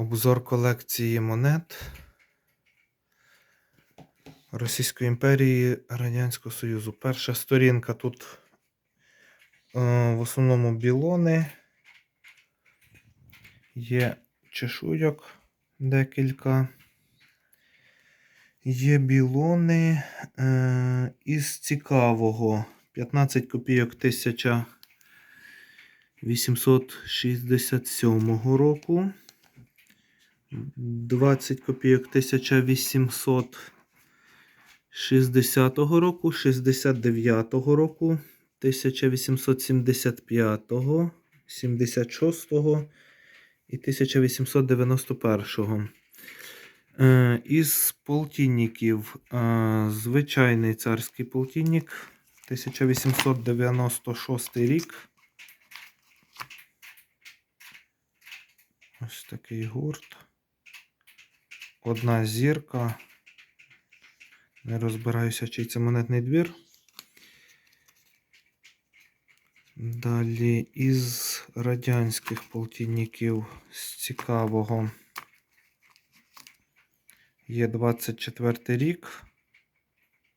Обзор колекції монет Російської імперії Радянського Союзу. Перша сторінка тут е, в основному білони. Є чешуйок декілька. Є білони е, із цікавого 15 копійок 1867 року. 20 копійок 1860 року, 69 року, 1875, 76 і 1891. Е, Із полтинників е, звичайний царський полтинник 1896 рік. Ось такий гурт. Одна зірка. Не розбираюся, чий це монетний двір. Далі із радянських полтинників з цікавого є 24 рік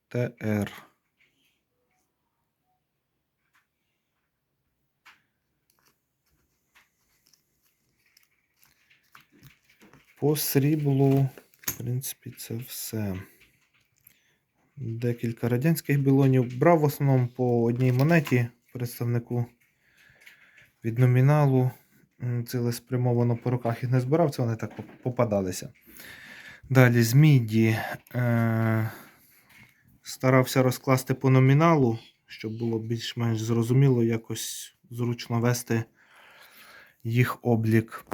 ТР. По сріблу, в принципі, це все. Декілька радянських білонів. Брав в основному по одній монеті представнику від номіналу. Цілеспрямовано по руках їх не збирав, це вони так попадалися. Далі з міді е- старався розкласти по номіналу, щоб було більш-менш зрозуміло, якось зручно вести їх облік.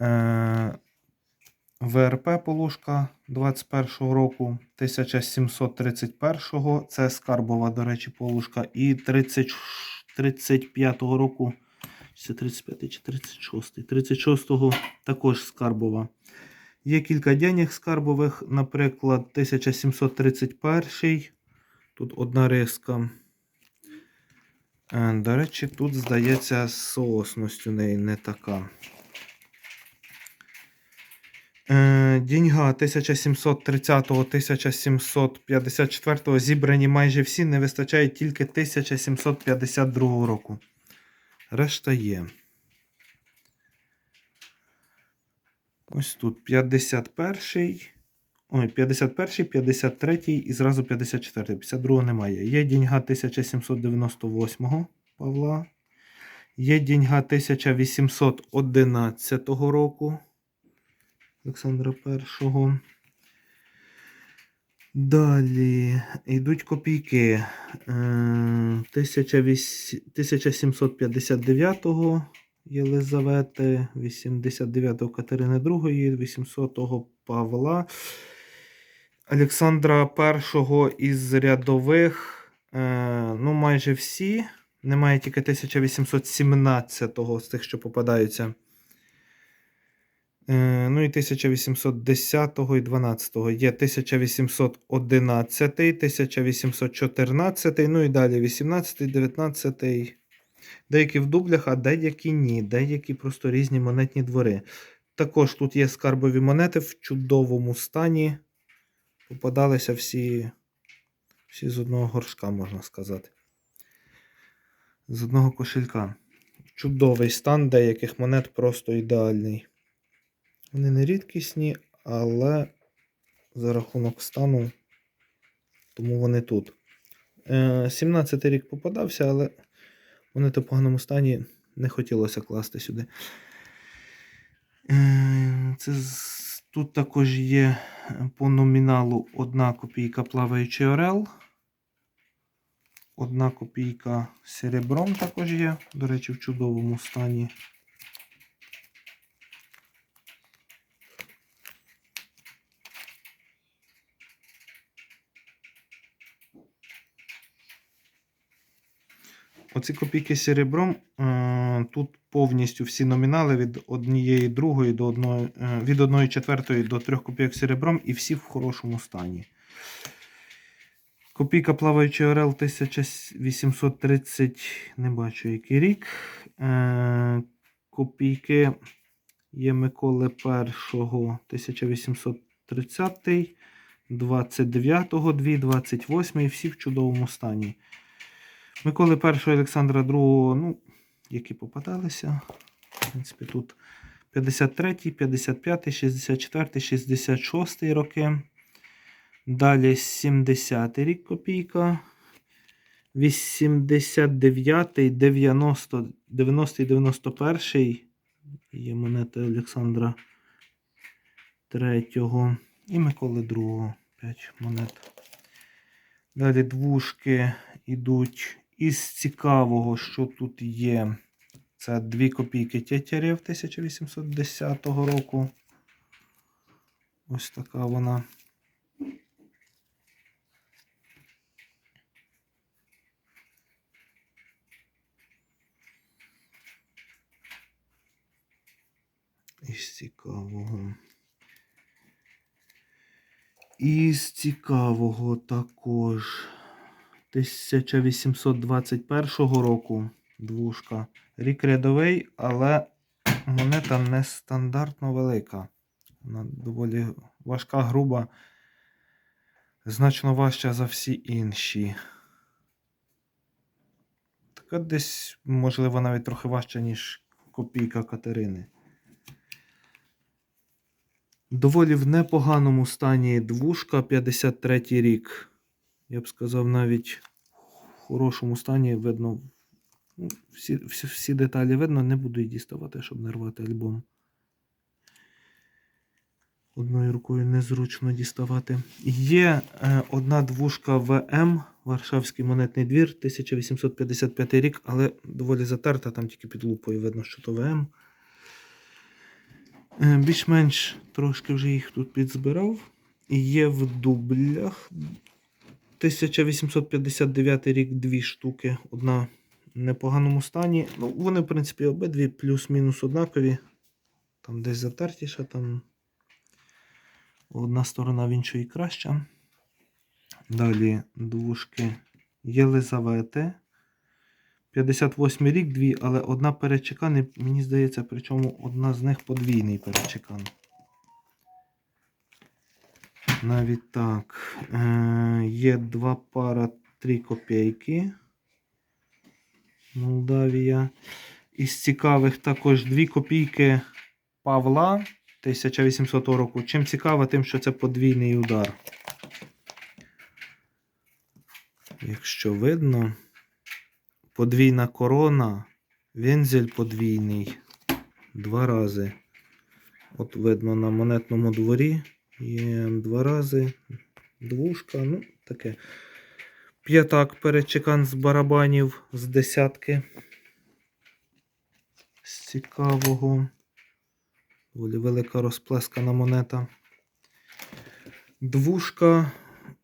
Е- ВРП Полушка 21-го року, 1731-го, це Скарбова, до речі, Полушка, і 30, 35-го року, чи це 35 чи 36 36-го також Скарбова. Є кілька денег скарбових, наприклад, 1731 Тут одна риска. Е, До речі, тут, здається, соосністю неї не така. Е, Деньга 1730-1754 зібрані майже всі, не вистачає тільки 1752 року. Решта є. Ось тут 51. Ой, 51, 53 і зразу 54. 52 немає. Є деньга 1798 Павла. Є деньга 1811 року. Олександра І. Далі йдуть копійки. Е, 1759 Єлизавети, 89-го Катерини II, 800-го Павла. Олександра І із рядових, е, ну, майже всі. Немає тільки 1817-го з тих, що попадаються. Е, Ну і 1810 і 12 є 1811, 1814, ну і далі 18, 19. Деякі в дублях, а деякі ні. Деякі просто різні монетні двори. Також тут є скарбові монети в чудовому стані. Попадалися всі, всі з одного горшка, можна сказати. З одного кошелька. Чудовий стан деяких монет просто ідеальний. Вони не рідкісні, але за рахунок стану, тому вони тут. Е, 17 рік попадався, але вони в поганому стані не хотілося класти сюди. Е, Це, тут також є по номіналу одна копійка плаваючий орел. Одна копійка серебром також є, до речі, в чудовому стані. Оці копійки серебром. е, Тут повністю всі номінали від однієї другої до одної, е, від одної четвертої до трьох копійок серебром і всі в хорошому стані. Копійка плаваючий орел 1830, не бачу який рік. Е, Копійки Є Миколи І 1830, 29-го, 2, 28 всі в чудовому стані. Миколи І Олександра II, ну, які попадалися. В принципі, тут 53, 55, 64, 66 роки. Далі 70 рік копійка. 89, 90, 90 91 є монети Олександра III і Миколи II. 5 монет. Далі двушки йдуть із цікавого, що тут є. Це 2 копійки Тєтярєв 1810 року. Ось така вона. Із цікавого. Із цікавого також 1821 року двушка. Рік рядовий, але монета нестандартно велика. Вона доволі важка, груба, значно важча за всі інші. Така десь, можливо, навіть трохи важча, ніж копійка Катерини. Доволі в непоганому стані двушка 53 рік. Я б сказав, навіть в хорошому стані видно. ну, Всі, всі, всі деталі видно, не буду її діставати, щоб не рвати альбом. Одною рукою незручно діставати. Є е, одна двушка ВМ, Варшавський монетний двір, 1855 рік, але доволі затерта, там тільки під лупою видно, що то ВМ. Е, Більш-менш трошки вже їх тут підзбирав. Є в дублях 1859 рік дві штуки. Одна в непоганому стані. Ну, вони, в принципі, обидві плюс-мінус однакові. Там десь затертіша, там одна сторона в іншої краща. Далі двушки Єлизавети. 58 рік, дві, але одна перечекан, мені здається, причому одна з них подвійний перечекан. Навіть так. Е, є два пара 3 копійки. Молдавія. Із цікавих також 2 копійки Павла 1800 року. Чим цікаво, тим, що це подвійний удар. Якщо видно, подвійна корона, вензель подвійний. Два рази. От видно на монетному дворі. Є два рази. Двушка, ну, таке. П'ятак перечекан з барабанів з десятки. З цікавого. Доволі велика розплескана монета. Двушка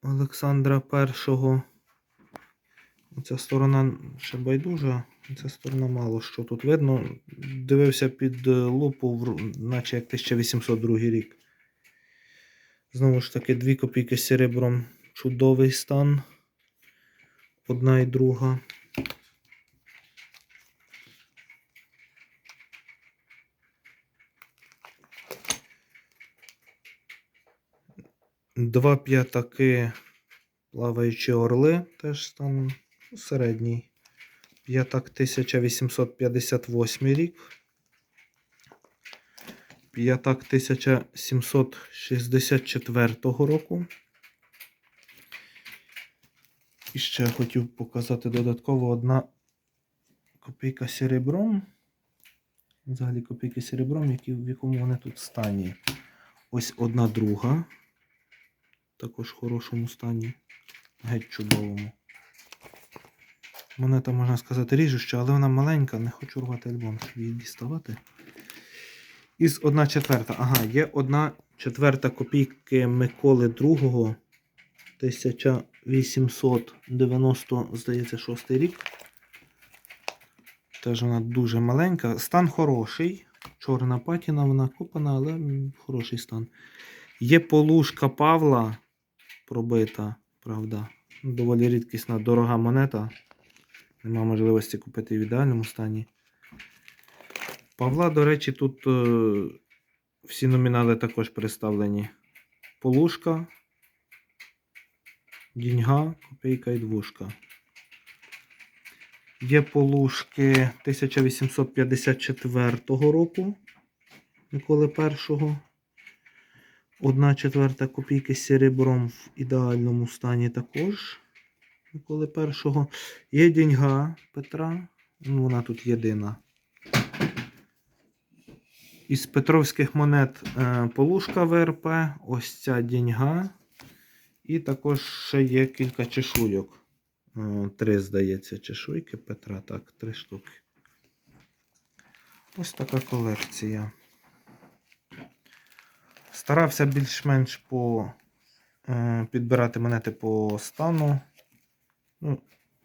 Олександра І. Ця сторона ще байдужа, ця сторона мало що тут видно. Дивився під е, лупу, наче як 1802 рік. Знову ж таки, 2 копійки з серебром. Чудовий стан. Одна і друга. Два п'ятаки плаваючі орли, теж ну, середній. П'ятак 1858 рік. П'ятак 1764 року. І ще хотів показати додатково одна копійка серебром. Взагалі копійки серебром, які, в якому вони тут стані. Ось одна друга. Також в хорошому стані. Геть чудовому. Монета, можна сказати, ріжуща, але вона маленька, не хочу рвати альбом, щоб її діставати. Із 1 четверта. Ага, є одна четверта копійки Миколи II. 1890, здається, 6 рік. Теж вона дуже маленька. Стан хороший. Чорна патіна, вона копана, але хороший стан. Є полушка Павла пробита, правда. Доволі рідкісна, дорога монета. Нема можливості купити в ідеальному стані. Павла, до речі, тут е, Всі номінали також представлені. Полушка, Діньга, копійка і двушка. Є полушки 1854 року Миколи І. Одна четверта копійки з серебром в ідеальному стані також Миколи І. Є Діньга Петра. Ну, вона тут єдина. Із петровських монет е, полушка ВРП, ось ця діньга. І також ще є кілька чешуйок. Е, Три, здається, чешуйки Петра. Так, три штуки. Ось така колекція. Старався більш-менш по, е, підбирати монети по стану. Ну,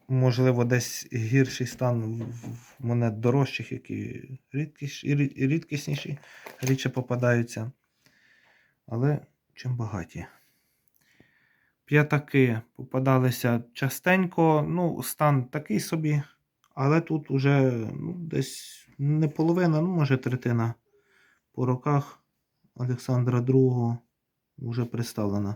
можливо, десь гірший стан в- монет дорожчих, які рідкіш, рідкісніші, рідше попадаються. Але чим багаті. П'ятаки попадалися частенько. Ну, стан такий собі, але тут уже ну, десь не половина, ну, може, третина по роках Олександра II вже представлена.